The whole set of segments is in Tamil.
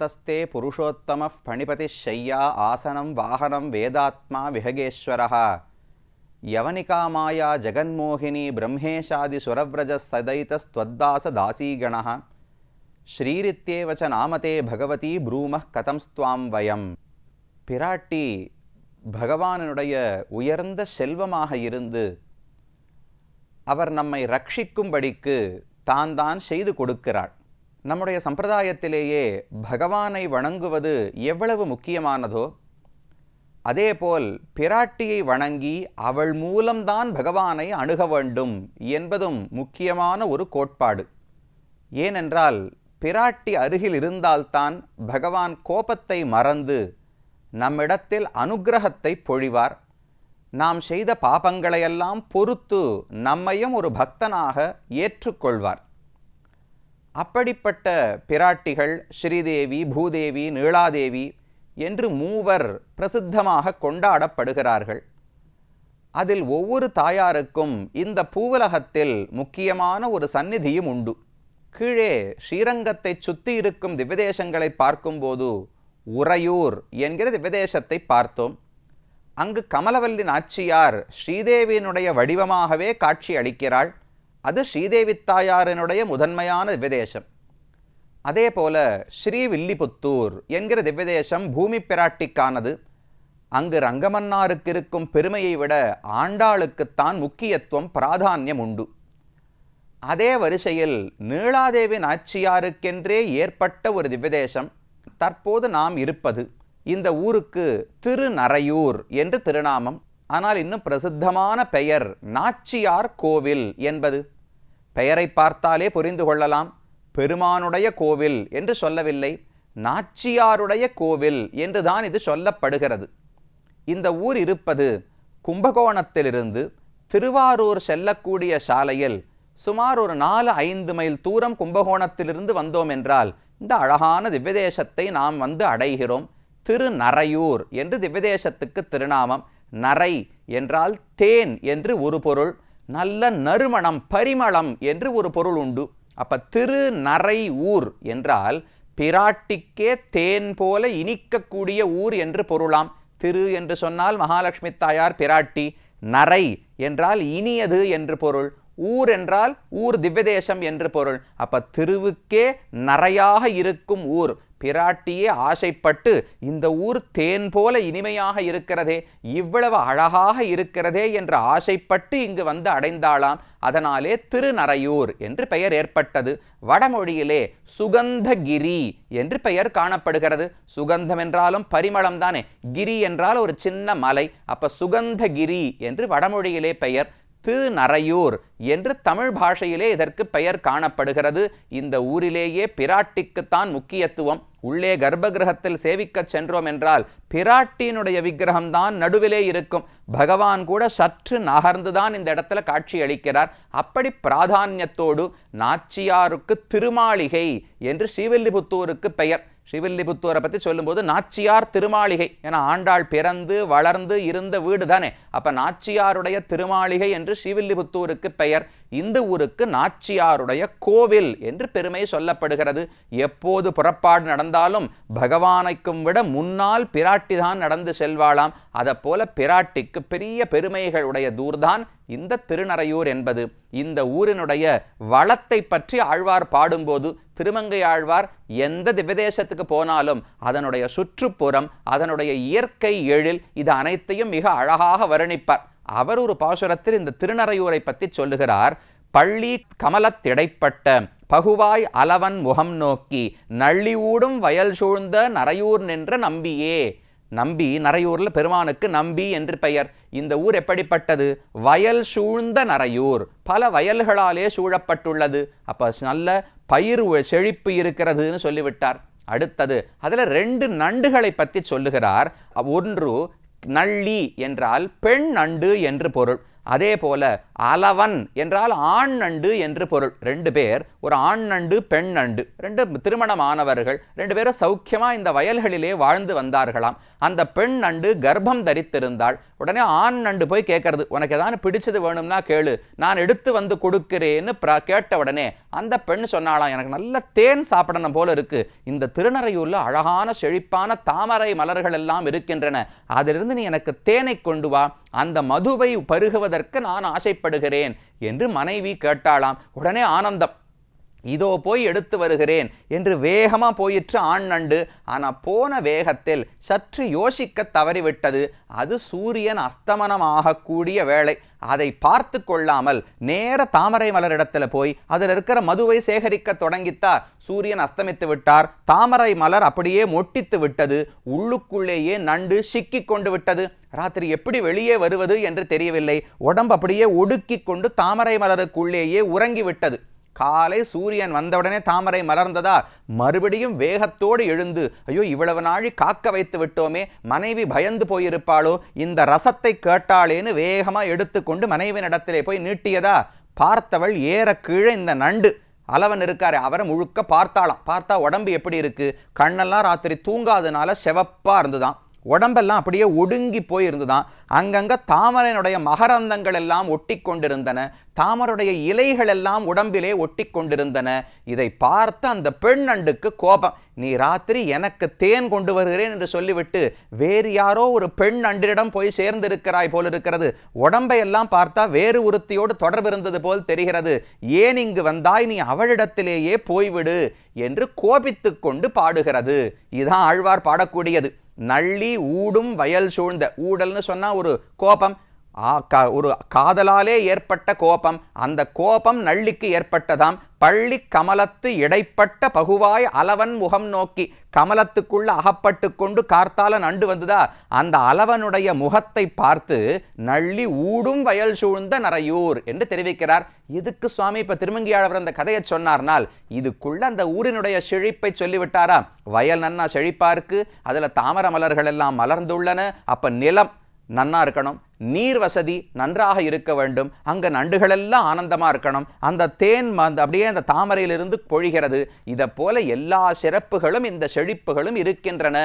தஸ்தே புருஷோத்தம பணிபதி ஷையா ஆசனம் வாகனம் வேதாத்மா விஹகேஸ்வரः யவனிகா மாயா ஜெகன்மோகினி பிரம்மேஷாதி சுரவ்ரஜ சதைதஸ்த்வத்தாச தாசீகண ஸ்ரீரித்யேவ ச நாமதே பகவதி ப்ரூம கதம் ஸ்துவாம் வயம் பிராட்டி பகவானுடைய உயர்ந்த செல்வமாக இருந்து அவர் நம்மை ரட்சிக்கும்படிக்கு தான் தான் செய்து கொடுக்கிறாள். நம்முடைய சம்பிரதாயத்திலேயே பகவானை வணங்குவது எவ்வளவு முக்கியமானதோ அதேபோல் பிராட்டியை வணங்கி அவள் மூலம்தான் பகவானை அணுக வேண்டும் என்பதும் முக்கியமான ஒரு கோட்பாடு. ஏனென்றால் பிராட்டி அருகில் இருந்தால்தான் பகவான் கோபத்தை மறந்து நம்மிடத்தில் அனுகிரகத்தை பொழிவார். நாம் செய்த பாபங்களையெல்லாம் பொறுத்து நம்மையும் ஒரு பக்தனாக ஏற்றுக்கொள்வார். அப்படிப்பட்ட பிராட்டிகள் ஸ்ரீதேவி பூதேவி நீளாதேவி என்று மூவர் பிரசித்தமாக கொண்டாடப்படுகிறார்கள். அதில் ஒவ்வொரு தாயாருக்கும் இந்த பூவுலகத்தில் முக்கியமான ஒரு சந்நிதியும் உண்டு. கீழே ஸ்ரீரங்கத்தை சுற்றி இருக்கும் திவ்யதேசங்களை பார்க்கும்போது உறையூர் என்கிற திவ்யதேசத்தை பார்த்தோம். அங்கு கமலவல்லி நாச்சியார் ஸ்ரீதேவியினுடைய வடிவமாகவே காட்சி அளிக்கிறாள். அது ஸ்ரீதேவி தாயாரினுடைய முதன்மையான திவ்யதேசம். அதே போல ஸ்ரீவில்லிபுத்தூர் என்கிற திவ்யதேசம் பூமி பிராட்டிக்கானது. அங்கு ரங்கமன்னாருக்கு இருக்கும் பெருமையை விட ஆண்டாளுக்குத்தான் முக்கியத்துவம் பிராதானியம் உண்டு. அதே வரிசையில் நீளாதேவி நாச்சியாருக்கென்றே ஏற்பட்ட ஒரு திவ்யதேசம். தற்போது நாம் இருப்பது இந்த ஊருக்கு திருநரையூர் என்று திருநாமம். ஆனால் இன்னும் பிரசித்தமான பெயர் நாச்சியார் கோவில் என்பது. பெயரை பார்த்தாலே புரிந்து கொள்ளலாம். பெருமானுடைய கோவில் என்று சொல்லவில்லை நாச்சியாருடைய கோவில் என்றுதான் இது சொல்லப்படுகிறது. இந்த ஊர் இருப்பது கும்பகோணத்திலிருந்து திருவாரூர் செல்லக்கூடிய சாலையில் சுமார் ஒரு நாலு ஐந்து மைல் தூரம் கும்பகோணத்திலிருந்து வந்தோம் என்றால் இந்த அழகான திவ்யதேசத்தை நாம் வந்து அடைகிறோம். திருநறையூர் என்று திவ்யதேசத்துக்கு திருநாமம் நரை என்றால் தேன் என்று ஒரு பொருள். நல்ல நறுமணம் பரிமளம் என்று ஒரு பொருள் உண்டு. அப்ப திரு நரை ஊர் என்றால் பிராட்டிக்கே தேன் போல இனிக்கக்கூடிய ஊர் என்று பொருளாம். திரு என்று சொன்னால் மகாலட்சுமி தாயார் பிராட்டி நரை என்றால் இனியது என்று பொருள். ஊர் என்றால் ஊர் திவ்யதேசம் என்று பொருள். அப்ப திருவுக்கே நரையாக இருக்கும் ஊர். பிராட்டியே ஆசைப்பட்டு இந்த ஊர் தேன் போல இனிமையாக இருக்கிறதே இவ்வளவு அழகாக இருக்கிறதே என்று ஆசைப்பட்டு இங்கு வந்து அடைந்தாளாம். அதனாலே திருநரையூர் என்று பெயர் ஏற்பட்டது. வடமொழியிலே சுகந்தகிரி என்று பெயர் காணப்படுகிறது. சுகந்தம் என்றாலும் பரிமளம் தானே. கிரி என்றால் ஒரு சின்ன மலை. அப்ப சுகந்தகிரி என்று வடமொழியிலே பெயர். திருநரையூர் என்று தமிழ் பாஷையிலே இதற்கு பெயர் காணப்படுகிறது. இந்த ஊரிலேயே பிராட்டிக்குத்தான் முக்கியத்துவம். உள்ளே கர்ப்பகிரகத்தில் சேவிக்கச் சென்றோம் என்றால் பிராட்டியினுடைய விக்கிரகம்தான் நடுவிலே இருக்கும். பகவான் கூட சற்று நகர்ந்துதான் இந்த இடத்துல காட்சி அளிக்கிறார். அப்படி பிராதானியத்தோடு நாச்சியாருக்கு திருமாளிகை என்று ஸ்ரீவில்லிபுத்தூருக்கு பெயர். ஸ்ரீவில்லிபுத்தூரை பற்றி சொல்லும்போது நாச்சியார் திருமாளிகை. ஏன்னா ஆண்டாள் பிறந்து வளர்ந்து இருந்த வீடு தானே. அப்ப நாச்சியாருடைய திருமாளிகை என்று ஸ்ரீவில்லிபுத்தூருக்கு பெயர். இந்த ஊருக்கு நாச்சியாருடைய கோவில் என்று பெருமை சொல்லப்படுகிறது. எப்போது புறப்பாடு நடந்தாலும் பகவானைக்கும் விட முன்னால் பிராட்டி தான் நடந்து செல்வாளாம். அதை போல பிராட்டிக்கு பெரிய பெருமைகளுடைய தூர்தான் இந்த திருநறையூர் என்பது. இந்த ஊரினுடைய வளத்தை பற்றி ஆழ்வார் பாடும்போது திருமங்கை ஆழ்வார் எந்த திவ்யதேசத்துக்கு போனாலும் அதனுடைய சுற்றுப்புறம் அதனுடைய இயற்கை எழில் இது அனைத்தையும் மிக அழகாக வர்ணிப்பார். அவர் ஒரு பாசுரத்தில் இந்த திருநறையூரை பற்றி சொல்லுகிறார். பள்ளி கமலத்திடைப்பட்ட பகுவாய் அலவன் முகம் நோக்கி நள்ளி ஊடும் வயல் சூழ்ந்த நரையூர் நின்ற நம்பியே. நம்பி நரையூர்ல பெருமானுக்கு நம்பி என்று பெயர். இந்த ஊர் எப்படிப்பட்டது? வயல் சூழ்ந்த நரையூர் பல வயல்களாலே சூழப்பட்டுள்ளது. அப்ப நல்ல பயிர் செழிப்பு இருக்கிறதுன்னு சொல்லிவிட்டார். அடுத்தது அதில் ரெண்டு நண்டுகளை பற்றி சொல்லுகிறார். ஒன்று நள்ளி என்றால் பெண் நண்டு என்று பொருள். அதே போல அலவன் என்றால் ஆண் நண்டு என்று பொருள். ரெண்டு பேர் ஒரு ஆண் நண்டு பெண் நண்டு ரெண்டு திருமணமானவர்கள் ரெண்டு பேரும் சௌக்கியமா இந்த வயல்களிலே வாழ்ந்து வந்தார்களாம். அந்த பெண் நண்டு கர்ப்பம் தரித்திருந்தாள். உடனே ஆண் நண்டு போய் கேட்கறது உனக்கு ஏதாவது பிடிச்சது வேணும்னா கேளு. நான் எடுத்து வந்து கொடுக்கிறேன்னு பிர கேட்ட உடனே அந்த பெண் சொன்னாலாம் எனக்கு நல்ல தேன் சாப்பிடணும் போல இருக்கு. இந்த திருநறையூரில் அழகான செழிப்பான தாமரை மலர்கள் எல்லாம் இருக்கின்றன. அதிலிருந்து நீ எனக்கு தேனை கொண்டு வா. அந்த மதுவை பருகுவதற்கு நான் ஆசைப்படுகிறேன் என்று மனைவி கேட்டாளாம். உடனே ஆனந்தம் இதோ போய் எடுத்து வருகிறேன் என்று வேகமா போயிற்று ஆண் நண்டு. ஆனால் போன வேகத்தில் சற்று யோசிக்க தவறிவிட்டது. அது சூரியன் அஸ்தமனமாகக்கூடிய வேளை. அதை பார்த்து கொள்ளாமல் நேர தாமரை மலரிடத்துல போய் அதில் இருக்கிற மதுவை சேகரிக்க தொடங்கித்தா சூரியன் அஸ்தமித்து விட்டார். தாமரை மலர் அப்படியே மொட்டித்து விட்டது. உள்ளுக்குள்ளேயே நண்டு சிக்கி கொண்டு விட்டது. ராத்திரி எப்படி வெளியே வருவது என்று தெரியவில்லை. உடம்பு அப்படியே ஒடுக்கி கொண்டு தாமரை மலருக்குள்ளேயே உறங்கி விட்டது. காலை சூரியன் வந்தவுடனே தாமரை மலர்ந்ததா? மறுபடியும் வேகத்தோடு எழுந்து ஐயோ இவ்வளவு நாழி காக்க வைத்து விட்டோமே மனைவி பயந்து போயிருப்பாளோ? இந்த ரசத்தை கேட்டாளேன்னு வேகமாக எடுத்துக்கொண்டு மனைவியினிடத்திலே போய் நீட்டியதா? பார்த்தவள் ஏற கீழே இந்த நண்டு. அளவன் இருக்காரு அவரை முழுக்க பார்த்தாளாம். பார்த்தா உடம்பு எப்படி இருக்கு? கண்ணெல்லாம் ராத்திரி தூங்காதனால செவப்பா இருந்துதான் உடம்பெல்லாம் அப்படியே ஒடுங்கி போயிருந்துதான். அங்கங்க தாமரனுடைய மகரந்தங்கள் எல்லாம் ஒட்டி கொண்டிருந்தன தாமருடைய இலைகள் எல்லாம் உடம்பிலே ஒட்டி கொண்டிருந்தன இதை பார்த்து அந்த பெண் அண்டுக்கு கோபம். நீ ராத்திரி எனக்கு தேன் கொண்டு வருகிறேன் என்று சொல்லிவிட்டு வேறு யாரோ ஒரு பெண் நண்டிடம் போய் சேர்ந்திருக்கிறாய் போல் இருக்கிறது உடம்பை எல்லாம் பார்த்தா வேறு ஒருத்தியோடு தொடர்பு இருந்தது போல் தெரிகிறது. ஏன் இங்கு வந்தாய்? நீ அவளிடத்திலேயே போய்விடு என்று கோபித்து கொண்டு பாடுகிறது. இதுதான் ஆழ்வார் பாடக்கூடியது. நள்ளி ஊடும் வயல் சூழ்ந்த ஊடல்னு சொன்னால் ஒரு கோபம். ஒரு காதலாலே ஏற்பட்ட கோபம். அந்த கோபம் நள்ளிக்கு ஏற்பட்டதாம். பள்ளி கமலத்து இடைப்பட்ட பகுவாய் அலவன் முகம் நோக்கி கமலத்துக்குள்ள அகப்பட்டு கொண்டு கார்த்தால நண்டு வந்ததா? அந்த அலவனுடைய முகத்தை பார்த்து நள்ளி ஊடும் வயல் சூழ்ந்த நரையூர் என்று தெரிவிக்கிறார். இதுக்கு சுவாமி இப்ப திருமங்கியாழவர் அந்த கதையை சொன்னார்னால் இதுக்குள்ள அந்த ஊரினுடைய செழிப்பை சொல்லிவிட்டாரா? வயல் நன்னா செழிப்பா இருக்கு அதுல தாமர மலர்கள் எல்லாம் மலர்ந்துள்ளன அப்ப நிலம் நன்னா இருக்கணும். நீர் வசதி நன்றாக இருக்க வேண்டும். அங்கே நண்டுகளெல்லாம் ஆனந்தமா இருக்கணும். அந்த தேன் அந்த அப்படியே அந்த தாமரையிலிருந்து பொழிகிறது. இதை போல எல்லா சிறப்புகளும் இந்த செழிப்புகளும் இருக்கின்றன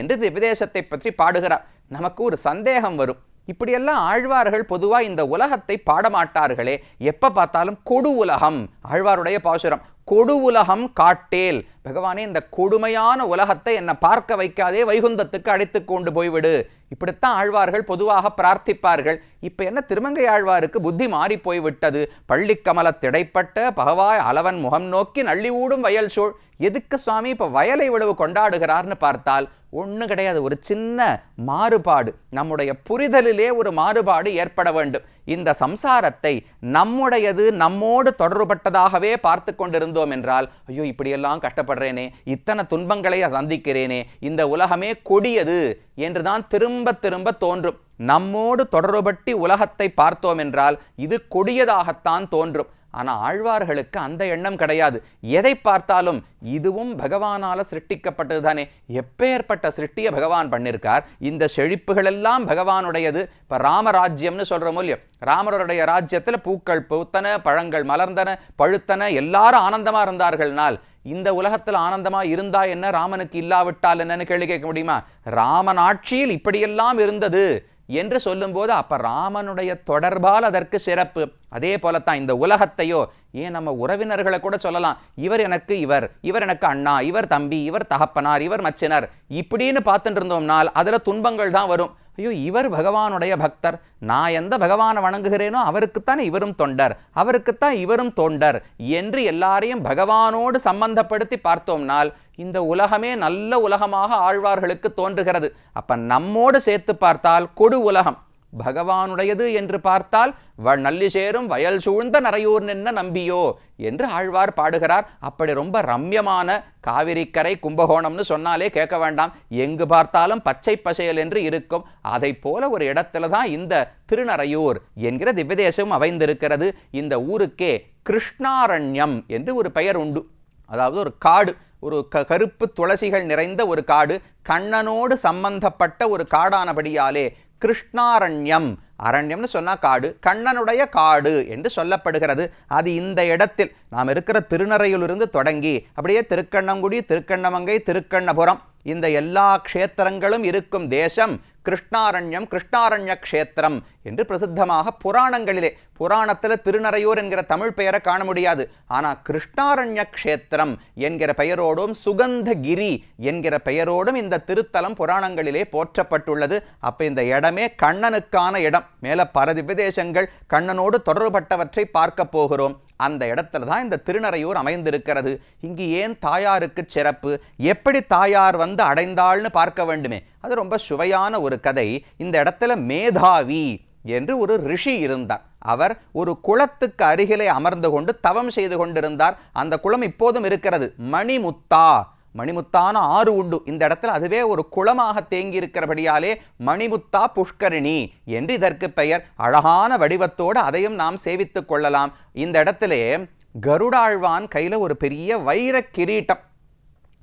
என்று திவிதேசத்தை பற்றி பாடுகிறார். நமக்கு ஒரு சந்தேகம் வரும். இப்படியெல்லாம் ஆழ்வார்கள் பொதுவாக இந்த உலகத்தை பாடமாட்டார்களே. எப்போ பார்த்தாலும் கொடு உலகம். ஆழ்வாருடைய பாசுரம் கொடு உலகம் காட்டேல். பகவானே இந்த கொடுமையான உலகத்தை என்னை பார்க்க வைக்காதே வைகுந்தத்துக்கு அழைத்து கொண்டு போய்விடு. இப்படித்தான் ஆழ்வார்கள் பொதுவாக பிரார்த்திப்பார்கள். இப்ப என்ன திருமங்கை ஆழ்வாருக்கு புத்தி மாறி போய்விட்டது? பள்ளிக்கமலத்திடைப்பட்ட பகவாய் அளவன் முகம் நோக்கி நள்ளி ஊடும் வயல் சூழ். எதுக்கு சுவாமி இப்ப வயலை இவ்வளவு கொண்டாடுகிறார்னு பார்த்தால் ஒன்றும் கிடையாது ஒரு சின்ன மாறுபாடு. நம்முடைய புரிதலிலே ஒரு மாறுபாடு ஏற்பட வேண்டும். இந்த சம்சாரத்தை நம்முடையது நம்மோடு தொடர்பட்டதாகவே பார்த்து கொண்டிருந்தோம் என்றால் ஐயோ இப்படியெல்லாம் கஷ்டப்படுறேனே இத்தனை துன்பங்களை சந்திக்கிறேனே இந்த உலகமே கொடியது. என்றுதான் திரும்ப திரும்ப தோன்றும். நம்மோடு தொடர்பட்டி உலகத்தை பார்த்தோம் என்றால் இது கொடியதாகத்தான் தோன்றும். ஆனால் ஆழ்வார்களுக்கு அந்த எண்ணம் கிடையாது. எதை பார்த்தாலும் இதுவும் பகவானால சிருஷ்டிக்கப்பட்டது தானே எப்பேற்பட்ட சிருஷ்டியை பகவான் பண்ணியிருக்கார் இந்த செழிப்புகள் எல்லாம் பகவானுடையது. இப்போ ராமராஜ்யம்னு சொல்கிற இல்லையோ ராமருடைய ராஜ்யத்தில் பூக்கள் பூத்தன பழங்கள் மலர்ந்தன பழுத்தன எல்லாரும் ஆனந்தமாக இருந்தார்கள்னால் இந்த உலகத்தில் ஆனந்தமா இருந்தா என்ன ராமனுக்கு இல்லாவிட்டால் என்னன்னு கேள்வி கேட்க முடியுமா? ராமன் ஆட்சியில் இப்படியெல்லாம் இருந்தது. என்று சொல்லும்போது அப்ப ராமனுடைய தொடர்பால் அதற்கு சிறப்பு. அதே போலத்தான் இந்த உலகத்தையோ ஏன் நம்ம உறவினர்களை கூட சொல்லலாம். இவர் எனக்கு இவர் இவர் எனக்கு அண்ணா இவர் தம்பி இவர் தகப்பனார் இவர் மச்சினர் இப்படின்னு பார்த்துட்டு இருந்தோம்னால் அதில் துன்பங்கள் தான் வரும். ஐயோ இவர் பகவானுடைய பக்தர். நான் எந்த பகவானை வணங்குகிறேனோ அவருக்குத்தான் இவரும் தொண்டர். அவருக்குத்தான் இவரும் தொண்டர் என்று எல்லாரையும் பகவானோடு சம்பந்தப்படுத்தி பார்த்தோம்னால் இந்த உலகமே நல்ல உலகமாக ஆழ்வார்களுக்கு தோன்றுகிறது. அப்ப நம்மோடு சேர்த்து பார்த்தால் கொடு உலகம். பகவானுடையது என்று பார்த்தால் வ நல்லி சேரும் வயல் சூழ்ந்த நரையூர் நின்ன நம்பியோ என்று ஆழ்வார் பாடுகிறார். அப்படி ரொம்ப ரம்யமான காவிரிக்கரை கும்பகோணம்னு சொன்னாலே கேட்க வேண்டாம். எங்கு பார்த்தாலும் பச்சை பசையல் என்று இருக்கும். அதை போல ஒரு இடத்துல தான் இந்த திருநறையூர் என்கிற திவ்யதேசம் அமைந்திருக்கிறது. இந்த ஊருக்கே கிருஷ்ணாரண்யம் என்று ஒரு பெயர் உண்டு. அதாவது ஒரு காடு ஒரு க கருப்பு துளசிகள் நிறைந்த ஒரு காடு. கண்ணனோடு சம்பந்தப்பட்ட ஒரு காடானபடியாலே கிருஷ்ணாரண்யம். அரண்யம்னு சொன்னால் காடு கண்ணனுடைய காடு என்று சொல்லப்படுகிறது. அது இந்த இடத்தில். நாம் இருக்கிற திருநறையிலிருந்து தொடங்கி அப்படியே திருக்கண்ணங்குடி திருக்கண்ணமங்கை திருக்கண்ணபுரம் இந்த எல்லா க்ஷேத்திரங்களும் இருக்கும் தேசம் கிருஷ்ணாரண்யம் கிருஷ்ணாரண்ய க்ஷேத்திரம் என்று பிரசித்தமாக புராணங்களிலே புராணத்தில் திருநறையூர் என்கிற தமிழ் பெயரை காண முடியாது. ஆனால் கிருஷ்ணாரண்ய க்ஷேத்திரம் என்கிற பெயரோடும் சுகந்தகிரி என்கிற பெயரோடும் இந்த திருத்தலம் புராணங்களிலே போற்றப்பட்டுள்ளது. அப்போ இந்த இடமே கண்ணனுக்கான இடம். மேலே பல திவ்யதேசங்கள் கண்ணனோடு தொடர்பட்டவற்றை பார்க்க போகிறோம். அந்த இடத்துல தான் இந்த திருநறையூர் அமைந்திருக்கிறது. இங்கு ஏன் தாயாருக்கு சிறப்பு? எப்படி தாயார் வந்து அடைந்தாள்னு பார்க்க வேண்டுமே? அது ரொம்ப சுவையான ஒரு கதை. இந்த இடத்துல மேதாவி என்று ஒரு ரிஷி இருந்தார். அவர் ஒரு குளத்துக்கு அருகிலே அமர்ந்து கொண்டு தவம் செய்து கொண்டிருந்தார். அந்த குளம் இப்போதும் இருக்கிறது. மணிமுத்தா. மணிமுத்தான ஆறு உண்டு. இந்த இடத்துல அதுவே ஒரு குளமாக தேங்கி இருக்கிறபடியாலே மணிமுத்தா புஷ்கரிணி என்று இதற்கு பெயர். அழகான வடிவத்தோடு அதையும் நாம் சேவித்துக் கொள்ளலாம். இந்த இடத்திலே கருடாழ்வான் கையில் ஒரு பெரிய வைர கிரீட்டம்.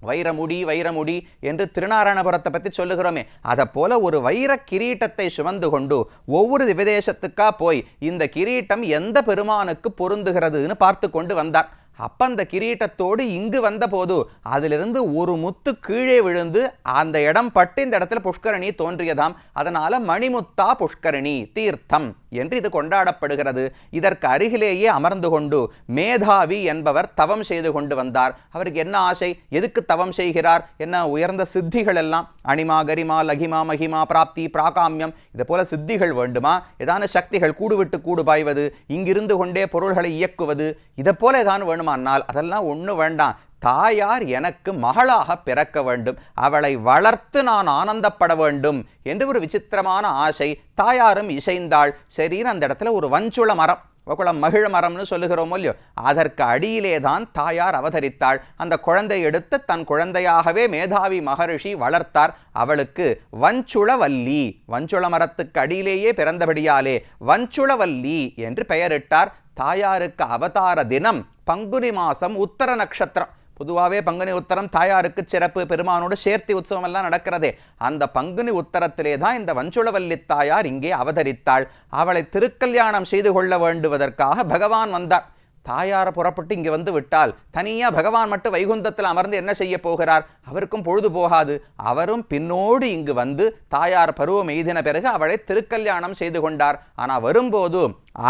வைரமுடி வைரமுடி என்று திருநாராயணபுரத்தை பற்றி சொல்லுகிறோமே. அதை போல ஒரு வைர கிரீட்டத்தை சுமந்து கொண்டு ஒவ்வொரு விதேசத்துக்கா போய் இந்த கிரீட்டம் எந்த பெருமானுக்கு பொருந்துகிறதுன்னு பார்த்து கொண்டு வந்தார். அப்ப அந்த கிரீட்டத்தோடு இங்கு வந்தபோது அதிலிருந்து ஒரு முத்து கீழே விழுந்து அந்த இடம் பட்டு இந்த இடத்துல புஷ்கரணி தோன்றியதாம். அதனால மணிமுத்தா புஷ்கரணி தீர்த்தம். என்று இது கொண்டாடப்படுகிறது. இதற்கு அருகிலேயே அமர்ந்து கொண்டு மேதாவி என்பவர் தவம் செய்து கொண்டு வந்தார். அவருக்கு என்ன ஆசை? எதுக்கு தவம் செய்கிறார்? என்ன உயர்ந்த சித்திகள் எல்லாம்? அனிமா கரிமா லகிமா மகிமா பிராப்தி பிராகாமியம் இது போல சித்திகள் வேண்டுமா? ஏதான சக்திகள் கூடுவிட்டு கூடு பாய்வது இங்கிருந்து கொண்டே பொருள்களை இயக்குவது இதை போல ஏதான் வேணுமானால் அதெல்லாம் ஒன்றும் வேண்டாம். தாயார் எனக்கு மகளாக பிறக்க வேண்டும் அவளை வளர்த்து நான் ஆனந்தப்பட வேண்டும் என்று ஒரு விசித்திரமான ஆசை. தாயாரும் இசைந்தாள். சரின்னு அந்த இடத்துல ஒரு வஞ்சுள மரம் குளம் மகிழ மரம்னு சொல்லுகிறோம் இல்லையோ அதற்கு அடியிலே தான் தாயார் அவதரித்தாள். அந்த குழந்தை எடுத்து தன் குழந்தையாகவே மேதாவி மகரிஷி வளர்த்தார். அவளுக்கு வஞ்சுளவல்லி வஞ்சுள மரத்துக்கு அடியிலேயே பிறந்தபடியாலே வஞ்சுளவல்லி என்று பெயரிட்டார். தாயாருக்கு அவதார தினம் பங்குனி மாசம் உத்தர நட்சத்திரம். பொதுவாகவே பங்குனி உத்தரம் தாயாருக்கு சிறப்பு பெருமானோடு சேர்த்தி உற்சவம் எல்லாம் நடக்கிறதே. அந்த பங்குனி உத்தரத்திலே தான் இந்த வஞ்சுளவல்லி தாயார் இங்கே அவதரித்தாள். அவளை திருக்கல்யாணம் செய்து கொள்ள வேண்டுவதற்காக பகவான் வந்தார். தாயாரை புறப்பட்டு இங்கே வந்து விட்டால் தனியாக பகவான் மட்டும் வைகுந்தத்தில் அமர்ந்து என்ன செய்ய போகிறார்? அவருக்கும் பொழுது போகாது. அவரும் பின்னோடு இங்கு வந்து தாயார் பருவம் எய்தின பிறகு அவளை திருக்கல்யாணம் செய்து கொண்டார். ஆனால் வரும்போது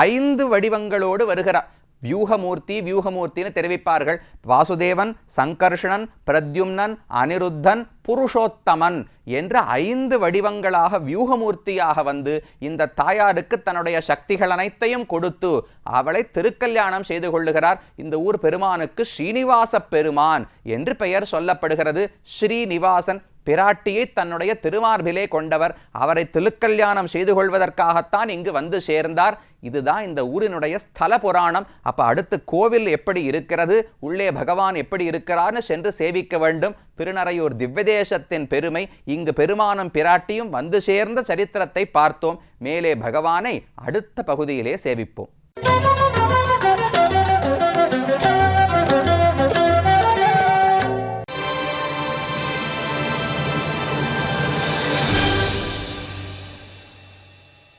ஐந்து வடிவங்களோடு வருகிறார். வியூகமூர்த்தி வியூகமூர்த்தின்னு தெரிவிப்பார்கள். வாசுதேவன் சங்கர்ஷணன் பிரத்யும்னன் அனிருத்தன் புருஷோத்தமன் என்ற ஐந்து வடிவங்களாக வியூகமூர்த்தியாக வந்து இந்த தாயாருக்கு தன்னுடைய சக்திகள் அனைத்தையும் கொடுத்து அவளை திருக்கல்யாணம் செய்து கொள்ளுகிறார். இந்த ஊர் பெருமானுக்கு ஸ்ரீனிவாச பெருமான் என்று பெயர் சொல்லப்படுகிறது. ஸ்ரீனிவாசன் பிராட்டியை தன்னுடைய திருமார்பிலே கொண்டவர். அவரை திருக்கல்யாணம் செய்து கொள்வதற்காகத்தான் இங்கு வந்து சேர்ந்தார். இதுதான் இந்த ஊரினுடைய ஸ்தல புராணம். அப்ப அடுத்து கோவில் எப்படி இருக்கிறது? உள்ளே பகவான் எப்படி இருக்கிறார்னு சென்று சேவிக்க வேண்டும். திருநறையூர் திவ்யதேசத்தின் பெருமை இங்கு பெருமானும் பிராட்டியும் வந்து சேர்ந்த சரித்திரத்தை பார்த்தோம். மேலே பகவானை அடுத்த பகுதியிலே சேவிப்போம்.